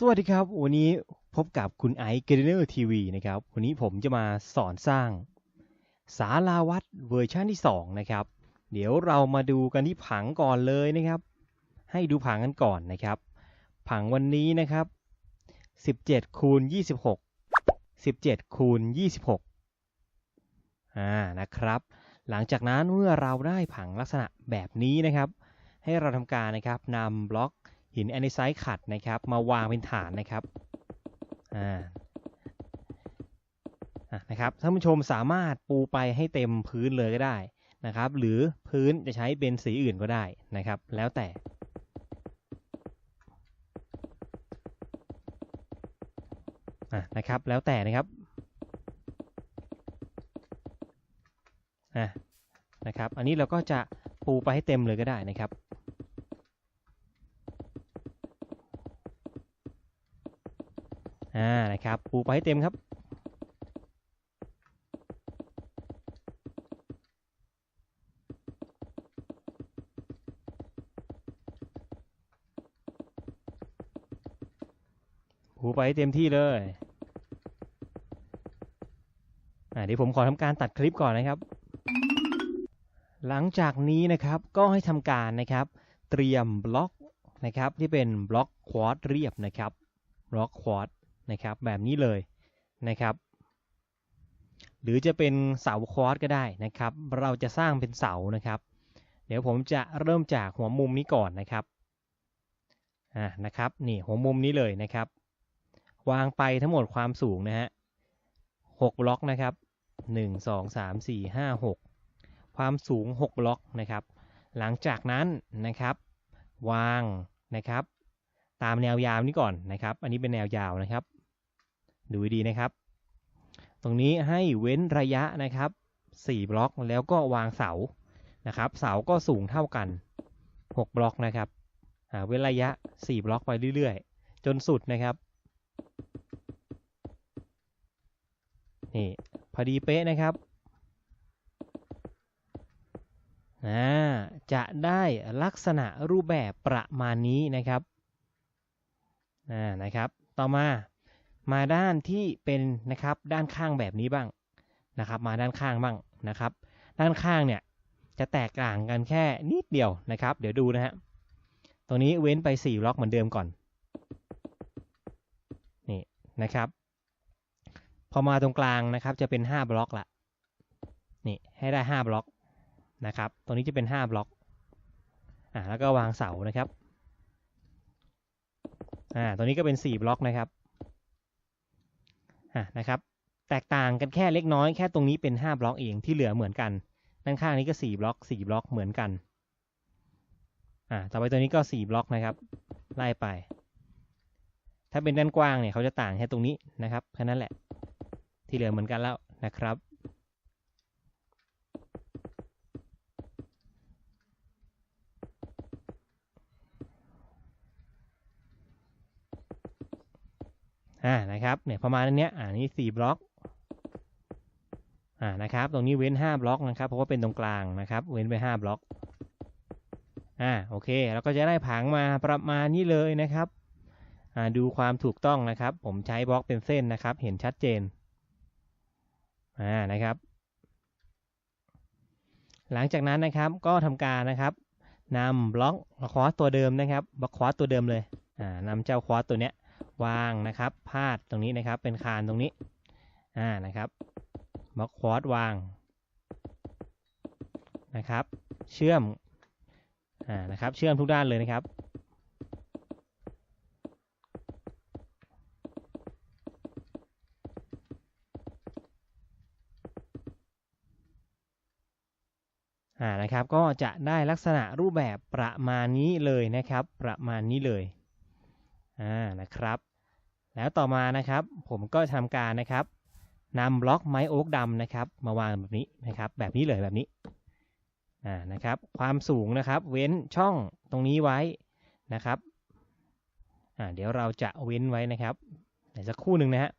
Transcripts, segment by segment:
สวัสดีครับ วันนี้พบกับคุณไอซ์เกเรเนอร์ทีวีนะครับ วันนี้ผมจะมาสอนสร้างศาลาวัดเวอร์ชันที่ 2 นะครับ เดี๋ยวเรามาดูกันที่ผังก่อนเลยนะครับ ให้ดูผังกันก่อนนะครับ ผังวันนี้นะครับ 17คูณ26 17คูณ26อ่านะครับ หลังจากนั้นเมื่อเราได้ผังลักษณะแบบนี้นะครับ ให้เราทำการนะครับนำบล็อก หินแอนิไซต์ขัดนะครับ มาวางเป็นฐานนะครับอ่านะครับท่านผู้ชมสามารถปูไปให้เต็มพื้นเลยก็ได้นะครับ หรือพื้นจะใช้เป็นสีอื่นก็ได้นะครับ แล้วแต่นะครับ แล้วแต่นะครับนะครับ อันนี้เราก็จะปูไปให้เต็มเลยก็ได้นะครับ อ่า นะครับ ปู ไปให้เต็มครับปูไปให้เต็มที่เลยอ่าเดี๋ยวผมขอทำการตัดคลิปก่อนนะครับ หลังจากนี้นะครับก็ให้ทำการนะครับ เตรียมบล็อกนะครับที่เป็นบล็อกควอตเรียบนะครับบล็อกควอต นะครับแบบนี้เลยนะครับ หรือจะเป็นเสาควอตก็ได้นะครับ เราจะสร้างเป็นเสานะครับ เดี๋ยวผมจะเริ่มจากหัวมุมนี้ก่อนนะครับอ่านะครับนี่หัวมุมนี้เลยนะครับ วางไปทั้งหมดความสูงนะฮะหกบล็อกนะครับหนึ่งสองสามสี่ห้าหกความสูง6บล็อกนะครับ หลังจากนั้นนะครับ วางนะครับ ตามแนวยาวนี้ก่อนนะครับ อันนี้เป็นแนวยาวนะครับ ดูดีนะครับ ตรงนี้ให้เว้นระยะนะครับ 4 บล็อกแล้วก็วางเสานะครับ เสาก็สูงเท่ากัน 6 บล็อกนะครับเว้นระยะ 4 บล็อกไปเรื่อยๆ จนสุดนะครับนี่พอดีเป๊ะนะครับจะได้ลักษณะรูปแบบประมาณนี้นะครับนะครับ ต่อมา มาด้านที่เป็นนะครับด้านข้างแบบนี้บ้างนะครับ มาด้านข้างบ้างนะครับ ด้านข้างเนี่ยจะแตกต่างกันแค่นิดเดียวนะครับ เดี๋ยวดูนะฮะตรงนี้เว้นไป 4 บล็อกเหมือนเดิมก่อนนี่นะครับ พอมาตรงกลางนะครับจะเป็น 5 บล็อกละนี่ให้ได้ 5 บล็อกนะครับตรงนี้จะเป็น 5 บล็อกอ่าแล้วก็วางเสานะครับอ่าตัวนี้ก็เป็น 4 บล็อกนะครับ นะครับ แตกต่างกันแค่เล็กน้อยแค่ตรงนี้เป็น 5 บล็อกเองที่เหลือเหมือนกันด้านข้างนี้ก็ 4 บล็อก 4 บล็อกเหมือนกัน อ่า ต่อไปตัวนี้ก็ 4 บล็อกนะครับ ไล่ไป ถ้าเป็นด้านกว้างเนี่ยเขาจะต่างแค่ตรงนี้นะครับแค่นั้นแหละ ที่เหลือเหมือนกันแล้วนะครับ อ่านะครับเนี่ยประมาณนี้อ่านี่สี่บล็อกอ่านะครับตรงนี้เว้นห้าบล็อกนะครับเพราะว่าเป็นตรงกลางนะครับ เว้นไปห้าบล็อกอ่าโอเคเราก็จะได้ผังมาประมาณนี้เลยนะครับอ่าดูความถูกต้องนะครับ ผมใช้บล็อกเป็นเส้นนะครับ เห็นชัดเจนอ่านะครับ หลังจากนั้นนะครับก็ทำการนะครับนำบล็อกควอสตัวเดิมนะครับบล็อกควอสตัวเดิมเลยอ่านำเจ้าควอสตัวเนี้ย วางนะครับ พาดตรงนี้นะครับ เป็นคานตรงนี้ อ่า นะครับบล็อกควอดวาง นะครับ เชื่อม อ่า นะครับ เชื่อมทุกด้านเลยนะครับ อ่า นะครับ ก็จะได้ลักษณะรูปแบบประมาณนี้เลยนะครับ ประมาณนี้เลย อ่า นะครับ แล้วต่อมานะครับ ผมก็ทำการนะครับนำบล็อกไม้โอ๊กดำนะครับ มาวางแบบนี้นะครับ แบบนี้เลยแบบนี้อ่านะครับ ความสูงนะครับ เว้นช่องตรงนี้ไว้นะครับอ่าเดี๋ยวเราจะเว้นไว้นะครับเดี๋ยวสักครู่หนึ่งนะฮะ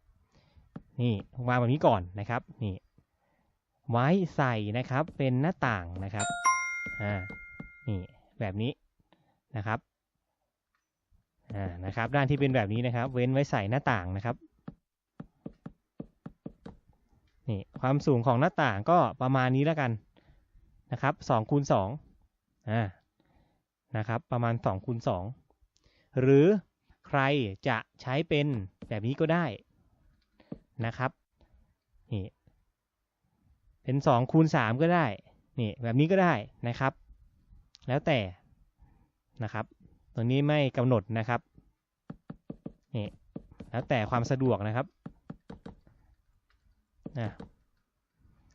นี่วางแบบนี้ก่อนนะครับนี่ไว้ใส่นะครับเป็นหน้าต่างนะครับอ่านี่แบบนี้นะครับ อ่านะครับ ด้านที่เป็นแบบนี้นะครับ เว้นไว้ใส่หน้าต่างนะครับนี่ความสูงของหน้าต่างก็ประมาณนี้แล้วกันนะครับสองคูณสองอ่านะครับ ประมาณสองคูณสองหรือใครจะใช้เป็นแบบนี้ก็ได้นะครับนี่เป็นสองคูณสามก็ได้นี่แบบนี้ก็ได้นะครับ แล้วแต่นะครับ ตรงนี้ไม่กำหนดนะครับนี่แล้วแต่ความสะดวกนะครับนะ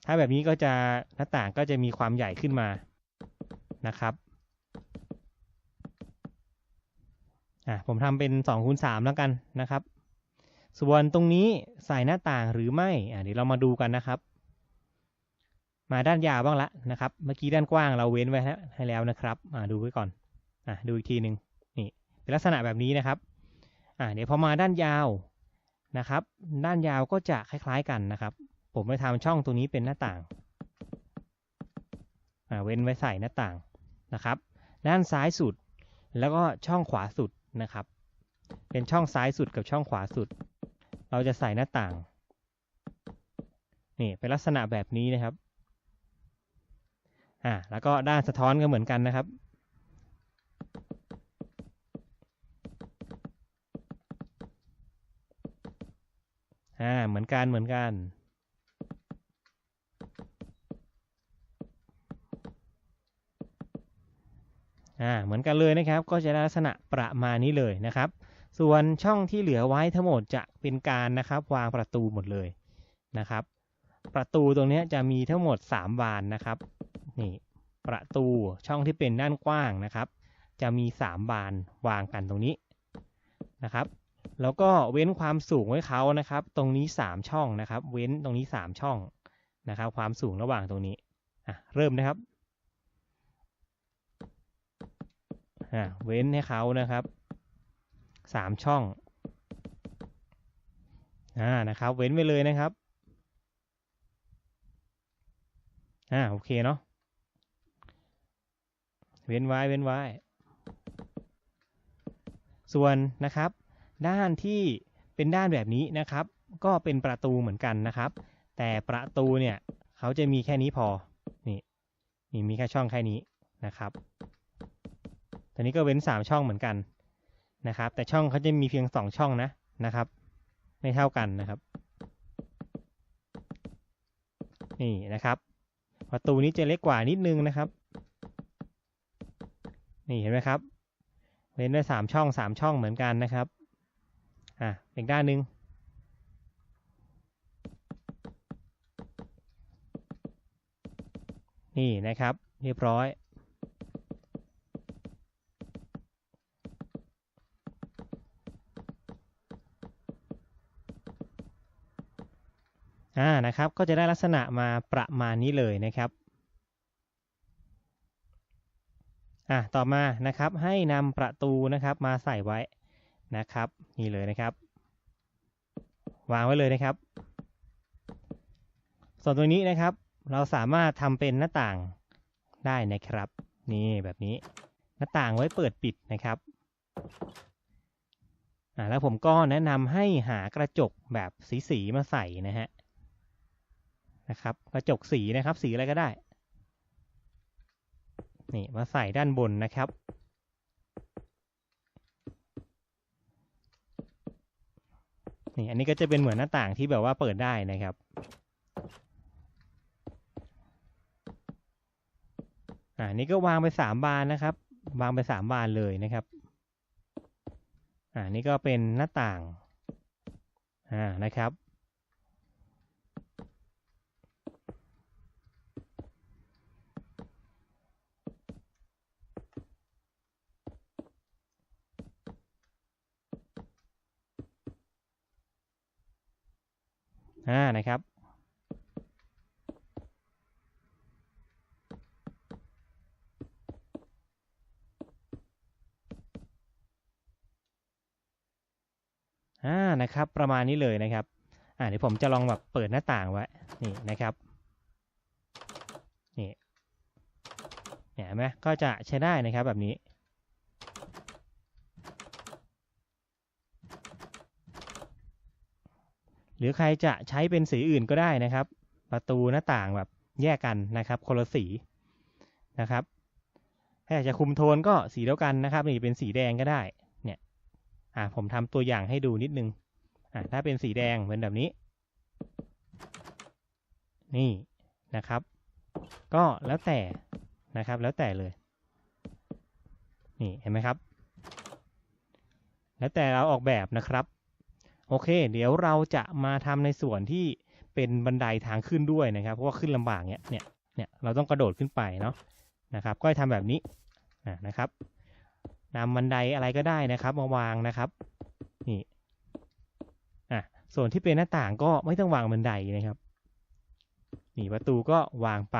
ถ้าแบบนี้ก็จะหน้าต่างก็จะมีความใหญ่ขึ้นมานะครับอะผมทำเป็น2คูณ3แล้วกันนะครับ ส่วนตรงนี้ใส่หน้าต่างหรือไม่อะเดี๋ยวเรามาดูกันนะครับ มาด้านยาวบ้างละนะครับ เมื่อกี้ด้านกว้างเราเว้นไว้ให้แล้วนะครับอ่าดูไว้ก่อนอะดูอีกทีหนึ่ง เป็นลักษณะแบบนี้นะครับอ่าเดี๋ยวพอมาด้านยาวนะครับ ด้านยาวก็จะคล้าย ๆกันนะครับ ผมไปทำช่องตรงนี้เป็นหน้าต่างอ่าเว้นไว้ใส่หน้าต่างนะครับ ด้านซ้ายสุดแล้วก็ช่องขวาสุดนะครับ เป็นช่องซ้ายสุดกับช่องขวาสุด เราจะใส่หน้าต่างนี่เป็นลักษณะแบบนี้นะครับอ่าแล้วก็ด้านสะท้อนก็เหมือนกันนะครับ อ่า เหมือนกัน เหมือนกัน อ่า เหมือนกันเลยนะครับ ก็จะได้ลักษณะประมาณนี้เลยนะครับ ส่วนช่องที่เหลือไว้ทั้งหมดจะเป็นการนะครับ วางประตูหมดเลยนะครับ ประตูตรงนี้จะมีทั้งหมด 3 บานนะครับ นี่ ประตูช่องที่เป็นด้านกว้างนะครับ จะมี 3 บานวางกันตรงนี้นะครับ แล้วก็เว้นความสูงไว้เขานะครับ ตรงนี้ 3 ช่องนะครับ เว้นตรงนี้ 3 ช่องนะครับ ความสูงระหว่างตรงนี้อะเริ่มนะครับอะเว้นให้เขานะครับ 3 ช่องอ่านะครับ เว้นไว้เลยนะครับอ่าโอเคเนาะเว้นไว้เว้นไว้ ส่วนนะครับ ด้านที่เป็นด้านแบบนี้นะครับ ก็เป็นประตูเหมือนกันนะครับ แต่ประตูเนี่ยเขาจะมีแค่นี้พอนี่นี่มีแค่ช่องแค่นี้นะครับตอนนี้ก็เว้น 3 ช่องเหมือนกันนะครับ แต่ช่องเขาจะมีเพียง 2 ช่องนะนะครับ ไม่เท่ากันนะครับ นี่นะครับ ประตูนี้จะเล็กกว่านิดนึงนะครับ นี่เห็นไหมครับเว้นได้สามช่องสามช่องเหมือนกันนะครับ อะอีกด้านหนึ่งนี่นะครับ เรียบร้อย อ่า นะครับ ก็จะได้ลักษณะมาประมาณนี้เลยนะครับ อะต่อมานะครับ ให้นำประตูนะครับมาใส่ไว้ นะครับ นี่เลยนะครับ วางไว้เลยนะครับ ส่วนตัวนี้นะครับ เราสามารถทำเป็นหน้าต่างได้นะครับ นี่แบบนี้หน้าต่างไว้เปิดปิดนะครับอ่าแล้วผมก็แนะนำให้หากระจกแบบสีๆมาใส่นะฮะนะครับ กระจกสีนะครับ สีอะไรก็ได้นี่มาใส่ด้านบนนะครับ อันนี้ก็จะเป็นเหมือนหน้าต่างที่แบบว่าเปิดได้นะครับอ่านี่ก็วางไปสามบานนะครับ วางไปสามบานเลยนะครับอ่านี่ก็เป็นหน้าต่างอ่านะครับ อ่านะครับ อ่านะครับ ประมาณนี้เลยนะครับ อ่าเดี๋ยวผมจะลองแบบเปิดหน้าต่างไว้ นี่นะครับนี่เห็นไหมก็จะใช้ได้นะครับแบบนี้ หรือใครจะใช้เป็นสีอื่นก็ได้นะครับ ประตูหน้าต่างแบบแยกกันนะครับคนละสีนะครับถ้าอยากจะคุมโทนก็สีเดียวกันนะครับนี่เป็นสีแดงก็ได้เนี่ยอ่าผมทำตัวอย่างให้ดูนิดนึงอ่าถ้าเป็นสีแดงเป็นแบบนี้ นี่นะครับ ก็แล้วแต่นะครับแล้วแต่เลย นี่เห็นไหมครับ แล้วแต่เราออกแบบนะครับ โอเค เดี๋ยวเราจะมาทำในส่วนที่เป็นบันไดทางขึ้นด้วยนะครับ เพราะว่าขึ้นลำบากเนี่ยเนี่ยเนี่ยเราต้องกระโดดขึ้นไปเนาะนะครับ ก็ให้ทำแบบนี้อ่านะครับนำบันไดอะไรก็ได้นะครับมาวางนะครับนี่อะส่วนที่เป็นหน้าต่างก็ไม่ต้องวางบันไดนะครับนี่ประตูก็วางไป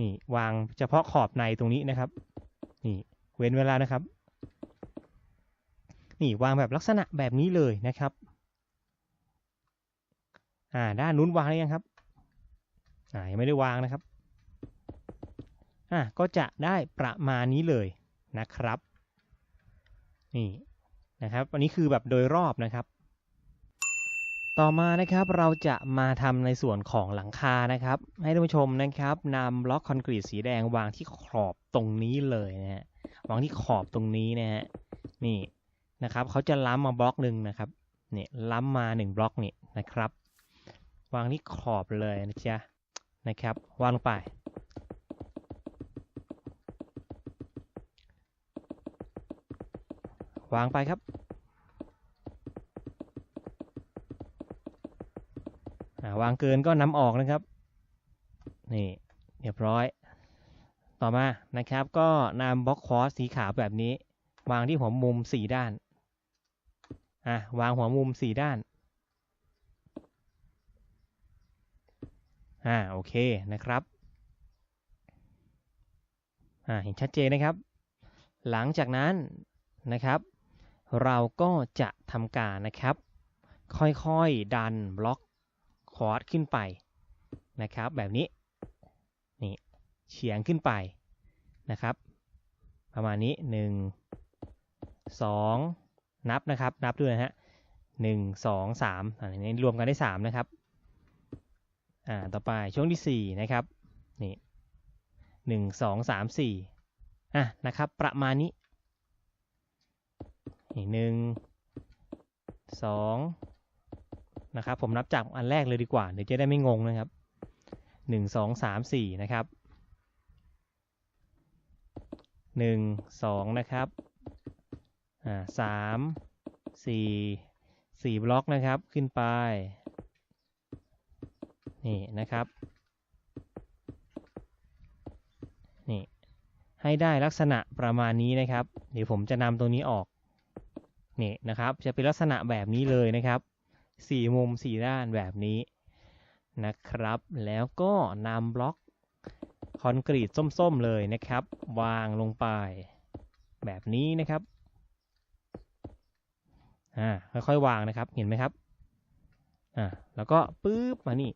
นี่วางเฉพาะขอบในตรงนี้นะครับ นี่เว้นเวลานะครับ นี่วางแบบลักษณะแบบนี้เลยนะครับอ่าด้านนู้นวางหรือยังครับอ่ายังไม่ได้วางนะครับอ่าก็จะได้ประมาณนี้เลยนะครับ นี่นะครับอันนี้คือแบบโดยรอบนะครับ ต่อมานะครับเราจะมาทำในส่วนของหลังคานะครับ ให้ท่านผู้ชมนะครับนำบล็อกคอนกรีตสีแดงวางที่ขอบตรงนี้เลยนะฮะวางที่ขอบตรงนี้นะฮะนี่ นะครับเขาจะล้ำมาบล็อกหนึ่งนะครับเนี่ยล้ำมาหนึ่งบล็อกนี่นะครับ วางที่ขอบเลยนะจ๊ะนะครับวางลงไป วางไปครับวางเกินก็นำออกนะครับนี่เรียบร้อย ต่อมานะครับก็นำบล็อกคอสสีขาวแบบนี้ วางที่หัวมุมสี่ด้าน อะวางหัวมุมสี่ด้าน อ่าโอเคนะครับ อ่าเห็นชัดเจนนะครับ หลังจากนั้นนะครับ เราก็จะทำการนะครับ ค่อยๆดันบล็อกคอร์สขึ้นไปนะครับ แบบนี้นี่เฉียงขึ้นไปนะครับ ประมาณนี้หนึ่งสอง นับนะครับ นับด้วยนะฮะหนึ่งสองสามอันนี้รวมกันได้สามนะครับ อ่า ต่อไปช่วงที่สี่นะครับ นี่หนึ่งสองสามสี่อะ นะครับ ประมาณนี้นี่หนึ่งสองนะครับ ผมนับจากอันแรกเลยดีกว่า เดี๋ยวจะได้ไม่งงนะครับหนึ่งสองสามสี่นะครับหนึ่งสองนะครับ อ่าสามสี่สี่บล็อกนะครับขึ้นไป นี่นะครับนี่ให้ได้ลักษณะประมาณนี้นะครับ เดี๋ยวผมจะนำตรงนี้ออกนี่นะครับ จะเป็นลักษณะแบบนี้เลยนะครับสี่มุมสี่ด้านแบบนี้นะครับ แล้วก็นำบล็อกคอนกรีตส้มๆเลยนะครับ วางลงไปแบบนี้นะครับ อ่าค่อยๆวางนะครับ เห็นไหมครับอ่าแล้วก็ปึ๊บมานี่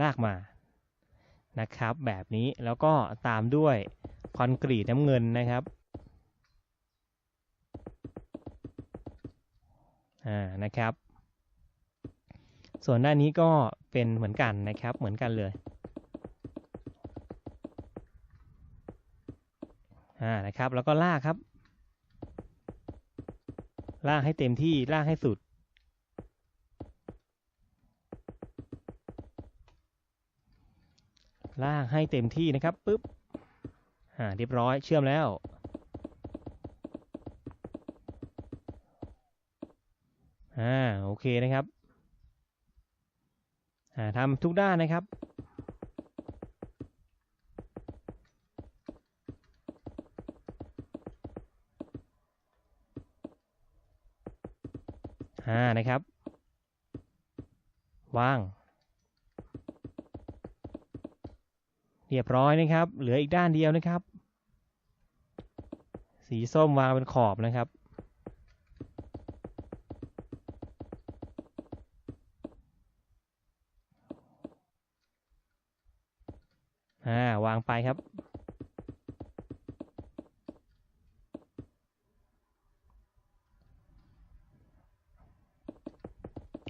ลากมานะครับ แบบนี้แล้วก็ตามด้วยคอนกรีตน้ำเงินนะครับอ่านะครับ ส่วนด้านนี้ก็เป็นเหมือนกันนะครับ เหมือนกันเลยอ่านะครับ แล้วก็ลากครับ ลากให้เต็มที่ลากให้สุด ลากให้เต็มที่นะครับปุ๊บอ่าเรียบร้อยเชื่อมแล้วอ่าโอเคนะครับอ่าทำทุกด้านนะครับ นะครับวาง เรียบร้อยนะครับ เหลืออีกด้านเดียวนะครับ สีส้มวางเป็นขอบนะครับ อ่าวางไปครับ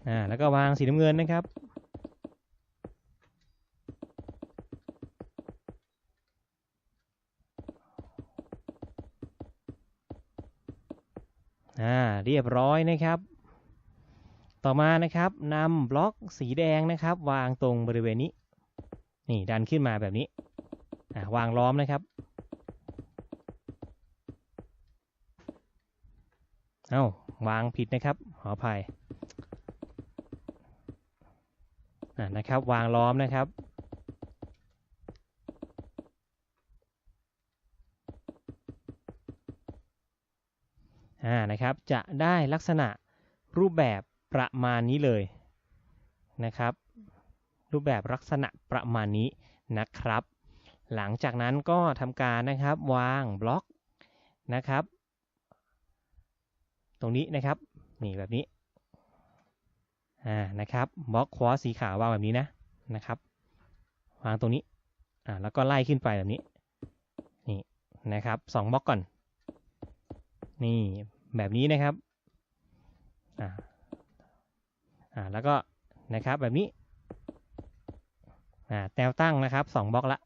อ แล้วก็วาง สีน้ำเงินนะครับ อ่า เรียบร้อยนะครับ ต่อมานะครับนำบล็อกสีแดงนะครับ วางตรงบริเวณนี้ นี่ดันขึ้นมาแบบนี้ อ่าวางล้อมนะครับ เอา้าวางผิดนะครับขออภัยอ่า นะครับ วางล้อมนะครับ อ่า นะครับ จะได้ลักษณะรูปแบบประมาณนี้เลยนะครับ รูปแบบลักษณะประมาณนี้นะครับ หลังจากนั้นก็ทำการนะครับวางบล็อกนะครับ ตรงนี้นะครับ นี่แบบนี้ อ่านะครับบล็อกควอสีขาววางแบบนี้นะนะครับวางตรงนี้อ่าแล้วก็ไล่ขึ้นไปแบบนี้นี่นะครับสองบล็อกก่อน นี่แบบนี้นะครับอ่าอ่าแล้วก็นะครับแบบนี้อ่าแนวตั้งนะครับสองบล็อกละ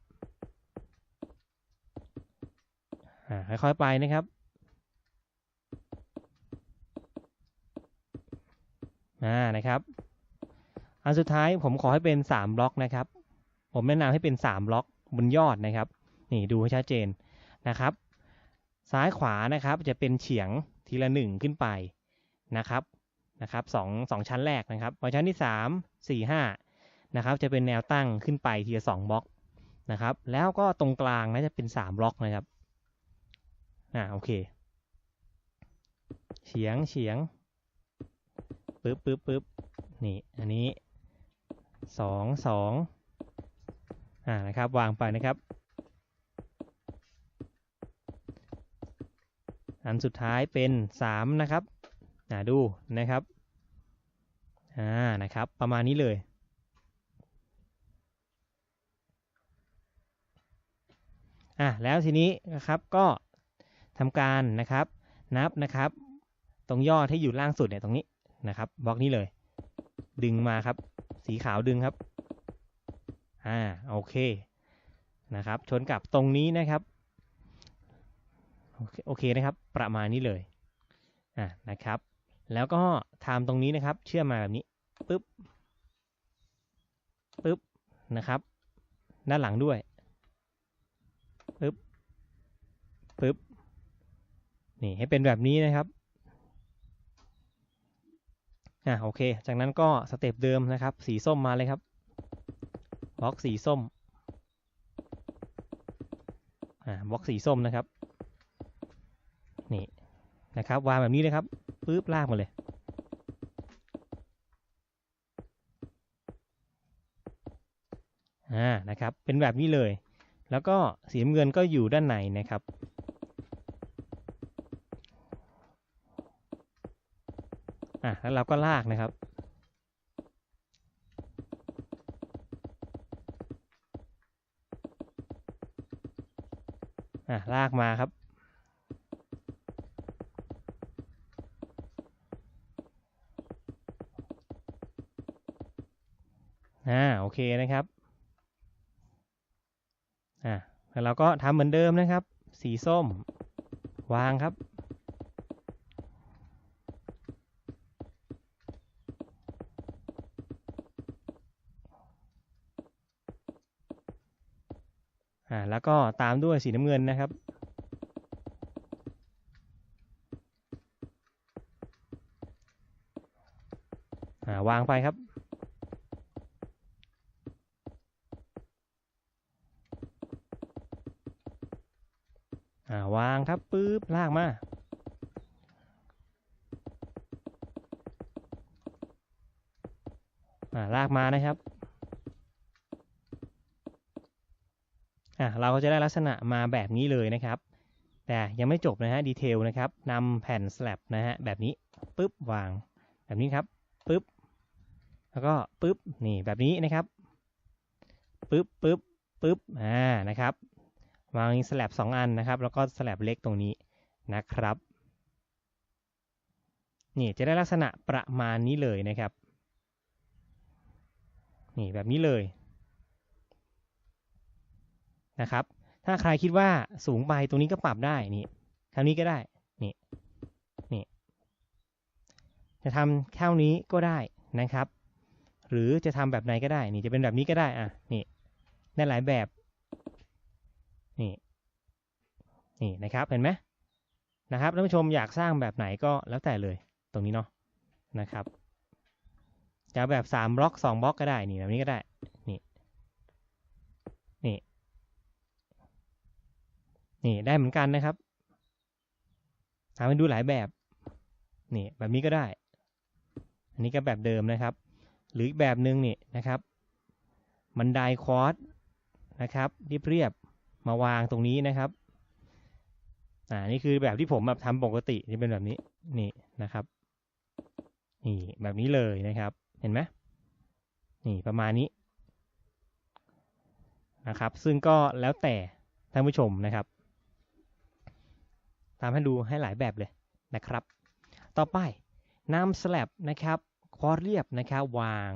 อ่าค่อยๆไปนะครับ อ่านะครับ อันสุดท้ายผมขอให้เป็น3บล็อกนะครับ ผมแนะนำให้เป็น3บล็อกบนยอดนะครับ นี่ดูให้ชัดเจนนะครับ ซ้ายขวานะครับจะเป็นเฉียงทีละ1ขึ้นไปนะครับนะครับสองสองชั้นแรกนะครับพอชั้นที่3 4 5นะครับ จะเป็นแนวตั้งขึ้นไปทีละ2บล็อกนะครับ แล้วก็ตรงกลางนะจะเป็น3บล็อกนะครับอ่าโอเค เฉียงเฉียง ปึ๊บปึ๊บปึ๊บนี่ อันนี้สองสองอ่า นะครับ วางไปนะครับ อันสุดท้ายเป็นสามนะครับ อ่า ดูนะครับ อ่า นะครับ ประมาณนี้เลยอะแล้วทีนี้นะครับก็ทำการนะครับนับนะครับ ตรงยอดที่อยู่ล่างสุดเนี่ยตรงนี้ นะครับบล็อกนี้เลย ดึงมาครับ สีขาวดึงครับ อ่าโอเคนะครับ ชนกับตรงนี้นะครับโอเคนะครับ ประมาณนี้เลยอ่านะครับ แล้วก็ทำตรงนี้นะครับ เชื่อมมาแบบนี้ปึ๊บปึ๊บนะครับด้านหลังด้วยปึ๊บปึ๊บนี่ให้เป็นแบบนี้นะครับ อ่าโอเค จากนั้นก็สเต็ปเดิมนะครับ สีส้มมาเลยครับบล็อกสีส้มอ่าบล็อกสีส้มนะครับ นี่นะครับ วางแบบนี้เลยครับปึ๊บลากมาเลยอ่านะครับ เป็นแบบนี้เลย แล้วก็สีเงินก็อยู่ด้านในนะครับ อะแล้วเราก็ลากนะครับ อะลากมาครับ อ่าโอเคนะครับ อ่าแล้วเราก็ทำเหมือนเดิมนะครับ สีส้ม วางครับ อ่า แล้ว ก็ตามด้วยสีน้ำเงินนะครับ วางไปครับ อ่าวางครับปึ๊บลากมา อ่าลากมานะครับ อ่าเรา ก็จะได้ลักษณะมาแบบนี้เลยนะครับ แต่ยังไม่จบนะฮะดีเทลนะครับนำแผ่นสลับนะฮะแบบนี้ปึ๊บวาง แบบนี้ครับปึ๊บแล้วก็ปึ๊บนี่แบบนี้นะครับปึ๊บปึ๊บปึ๊บอ่านะครับ วางสลับสองอันนะครับ แล้วก็สลับเล็กตรงนี้นะครับนี่จะได้ลักษณะประมาณนี้เลยนะครับ นี่แบบนี้เลยนะครับ ถ้าใครคิดว่าสูงไปตรงนี้ก็ปรับได้นี่เท่านี้ก็ได้นี่นี่จะทำเท่านี้ก็ได้นะครับ หรือจะทำแบบไหนก็ได้ นี่จะเป็นแบบนี้ก็ได้อะนี่ได้หลายแบบนี่นี่นะครับเห็นไหมนะครับท่านผู้ชมอยากสร้างแบบไหนก็แล้วแต่เลยตรงนี้เนาะนะครับจะแบบสามบล็อกสองบล็อกก็ได้นี่แบบนี้ก็ได้นี่นี่ นี่ได้เหมือนกันนะครับทำให้ดูหลายแบบ นี่แบบนี้ก็ได้ อันนี้ก็แบบเดิมนะครับ หรืออีกแบบหนึ่งนี่นะครับ บันไดคอร์สนะครับเรียบเรียบมาวางตรงนี้นะครับอ่านี่คือแบบที่ผมแบบทำปกติที่เป็นแบบนี้นี่นะครับนี่แบบนี้เลยนะครับเห็นไหมนี่ประมาณนี้นะครับ ซึ่งก็แล้วแต่ท่านผู้ชมนะครับ ทำให้ดูให้หลายแบบเลยนะครับ ต่อไปนำสลับนะครับคอเรียบนะครับวาง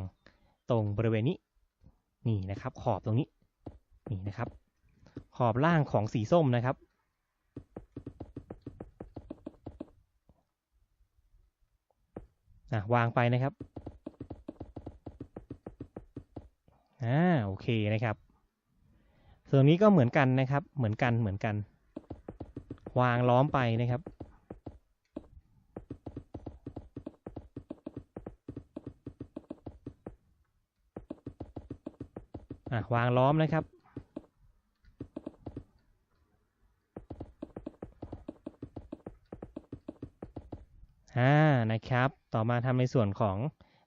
ตรงบริเวณนี้นี่นะครับ ขอบตรงนี้นี่นะครับ ขอบล่างของสีส้มนะครับวางไปนะครับอ่าโอเคนะครับ ส่วนนี้ก็เหมือนกันนะครับ เหมือนกันเหมือนกัน วางล้อมไปนะครับอะวางล้อมนะครับ อ่า นะครับ ต่อมาทำในส่วนของ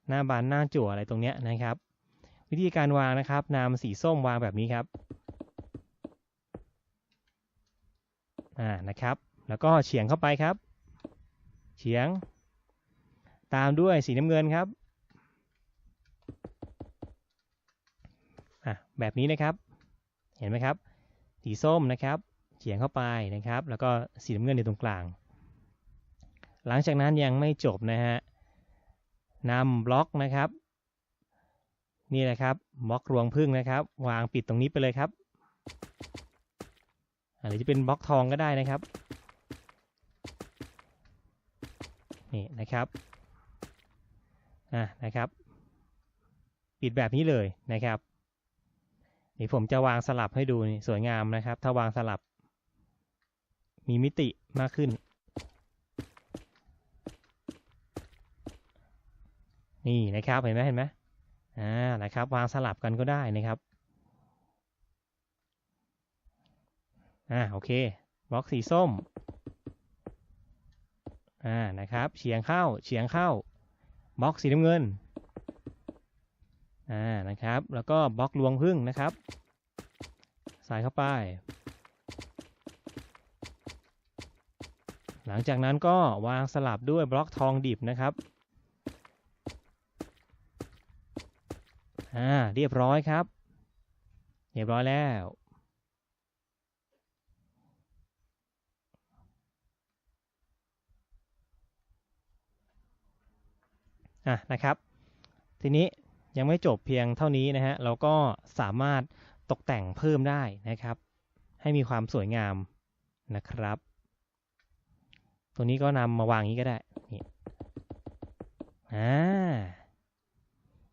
หน้าบานหน้าจั่วอะไรตรงเนี้ยนะครับ วิธีการวางนะครับนำสีส้มวางแบบนี้ครับ อ่า นะ ครับ แล้วก็เฉียงเข้าไปครับ เฉียง ตามด้วยสีน้ำเงินครับอะแบบนี้นะครับ เห็นไหมครับ สีส้มนะครับเฉียงเข้าไปนะครับ แล้วก็สีน้ำเงินอยู่ตรงกลาง หลังจากนั้นยังไม่จบนะฮะนำบล็อกนะครับ นี่แหละครับบล็อกรวงพึ่งนะครับ วางปิดตรงนี้ไปเลยครับ หรือจะเป็นบล็อกทองก็ได้นะครับนี่นะครับอ่านะครับ ปิดแบบนี้เลยนะครับนี่ผมจะวางสลับให้ดูสวยงามนะครับ ถ้าวางสลับ มีมิติมากขึ้น นี่นะครับเห็นไหมเห็นไหมอ่านะครับ วางสลับกันก็ได้นะครับ อ่าโอเคบล็อกสีส้มอ่านะครับเฉียงเข้าเฉียงเข้าบล็อกสีน้ำเงินอ่านะครับ แล้วก็บล็อกรวงพึ่งนะครับ ใส่เข้าไป หลังจากนั้นก็วางสลับด้วยบล็อกทองดิบนะครับอ่าเรียบร้อยครับ เรียบร้อยแล้ว อะนะครับ ทีนี้ยังไม่จบเพียงเท่านี้นะฮะเราก็สามารถตกแต่งเพิ่มได้นะครับ ให้มีความสวยงามนะครับ ตัวนี้ก็นำมาวางนี้ก็ได้นี่อ่า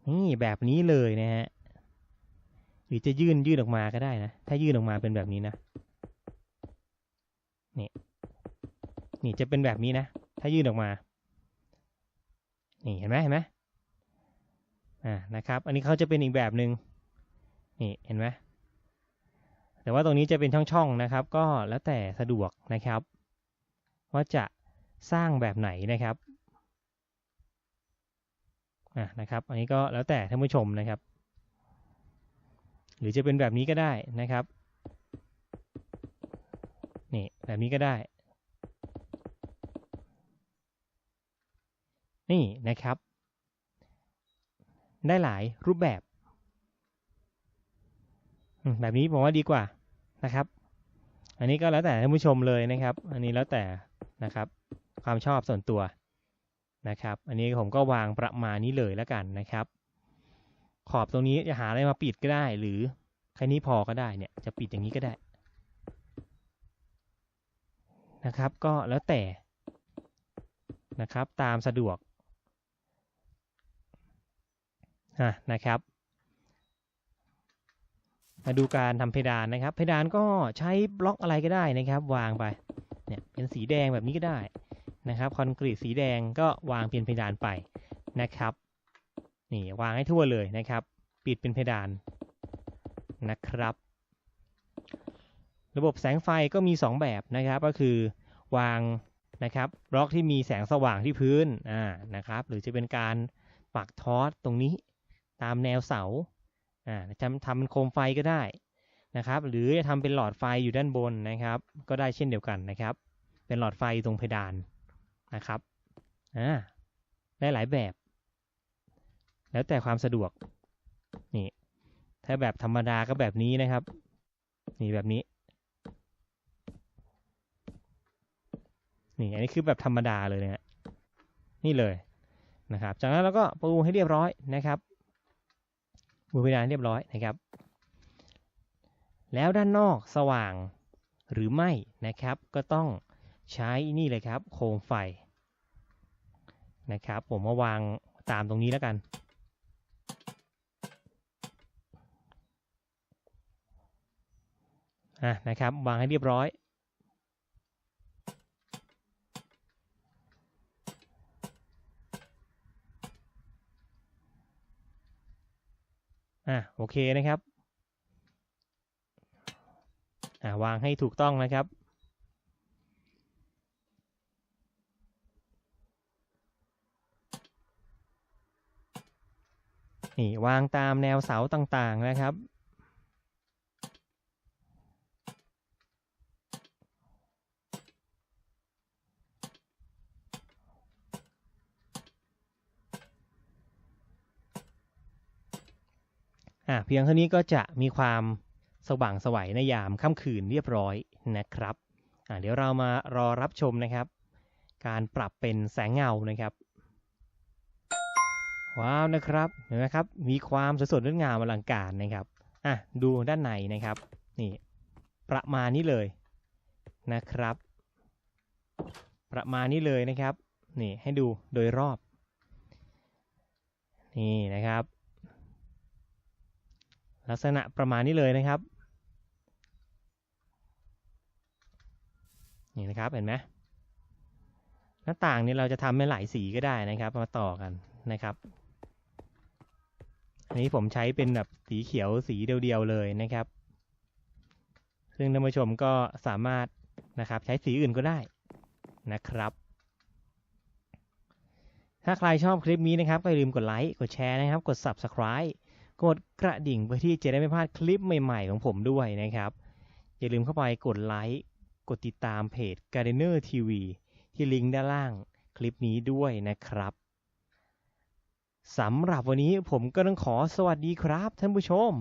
นี่แบบนี้เลยนะฮะหรือจะยื่นยืดออกมาก็ได้นะ ถ้ายื่นออกมาเป็นแบบนี้นะนี่นี่จะเป็นแบบนี้นะ ถ้ายื่นออกมา นี่เห็นไหมเห็นไหมอ่านะครับ อันนี้เขาจะเป็นอีกแบบหนึ่งนี่เห็นไหมแต่ว่าตรงนี้จะเป็นช่องๆนะครับ ก็แล้วแต่สะดวกนะครับ ว่าจะสร้างแบบไหนนะครับอะนะครับ อันนี้ก็แล้วแต่ท่านผู้ชมนะครับ หรือจะเป็นแบบนี้ก็ได้นะครับ นี่แบบนี้ก็ได้ นี่นะครับ ได้หลายรูปแบบ แบบนี้ผมว่าดีกว่านะครับ อันนี้ก็แล้วแต่ท่านผู้ชมเลยนะครับ อันนี้แล้วแต่นะครับ ความชอบส่วนตัวนะครับ อันนี้ผมก็วางประมาณนี้เลยแล้วกันนะครับ ขอบตรงนี้จะหาอะไรมาปิดก็ได้ หรือแค่นี้พอก็ได้เนี่ยจะปิดอย่างนี้ก็ได้นะครับ ก็แล้วแต่นะครับ ตามสะดวกะ นะครับ มาดูการทำเพดานนะครับ เพดานก็ใช้บล็อกอะไรก็ได้นะครับ วางไปเนี่ยเป็นสีแดงแบบนี้ก็ได้นะครับ คอนกรีตสีแดงก็วางเป็นเพดานไปนะครับนี่วางให้ทั่วเลยนะครับ ปิดเป็นเพดานนะครับ ระบบแสงไฟก็มี 2 แบบนะครับ ก็คือวางนะครับบล็อกที่มีแสงสว่างที่พื้นอ่านะครับ หรือจะเป็นการปักทอสตรงนี้ ตามแนวเสาอ่าทำทำเป็นโคมไฟก็ได้นะครับ หรือจะทำเป็นหลอดไฟอยู่ด้านบนนะครับ ก็ได้เช่นเดียวกันนะครับ เป็นหลอดไฟตรงเพดานนะครับอ่าได้หลายแบบ แล้วแต่ความสะดวกนี่ถ้าแบบธรรมดาก็แบบนี้นะครับ นี่แบบนี้ นี่อันนี้คือแบบธรรมดาเลยนะฮะนี่เลยนะครับ จากนั้นเราก็ปูให้เรียบร้อยนะครับ ปูเพดานเรียบร้อยนะครับ แล้วด้านนอกสว่างหรือไม่นะครับ ก็ต้องใช้นี่เลยครับ โคมไฟนะครับ ผมมาวางตามตรงนี้แล้วกันอะนะครับ วางให้เรียบร้อย อะโอเคนะครับอ่าวางให้ถูกต้องนะครับ นี่วางตามแนวเสาต่างๆนะครับ อะเพียงเท่านี้ก็จะมีความสว่างสวัยในยามค่ำคืนเรียบร้อยนะครับอะเดี๋ยวเรามารอรับชมนะครับ การปรับเป็นแสงเงานะครับว้าวนะครับเห็นไหมครับมีความสดงดงามอลังการนะครับอะดูด้านในนะครับนี่ประมาณนี้เลยนะครับ ประมาณนี้เลยนะครับนี่ให้ดูโดยรอบนี่นะครับ ลักษณะประมาณนี้เลยนะครับ นี่นะครับเห็นไหมหน้าต่างนี้เราจะทำเป็นหลายสีก็ได้นะครับ มาต่อกันนะครับอันนี้ผมใช้เป็นแบบสีเขียวสีเดียวๆเลยนะครับ ซึ่งท่านผู้ชมก็สามารถนะครับใช้สีอื่นก็ได้นะครับ ถ้าใครชอบคลิปนี้นะครับก็อย่าลืมกดไลค์กดแชร์นะครับ กด Subscribe กดกระดิ่งเพื่อที่จะได้ไม่พลาดคลิปใหม่ๆ ของผมด้วยนะครับ อย่าลืมเข้าไปกดไลค์กดติดตามเพจ Gardener TV ที่ลิงก์ด้านล่างคลิปนี้ด้วยนะครับสำหรับวันนี้ผมก็ต้องขอสวัสดีครับท่านผู้ชม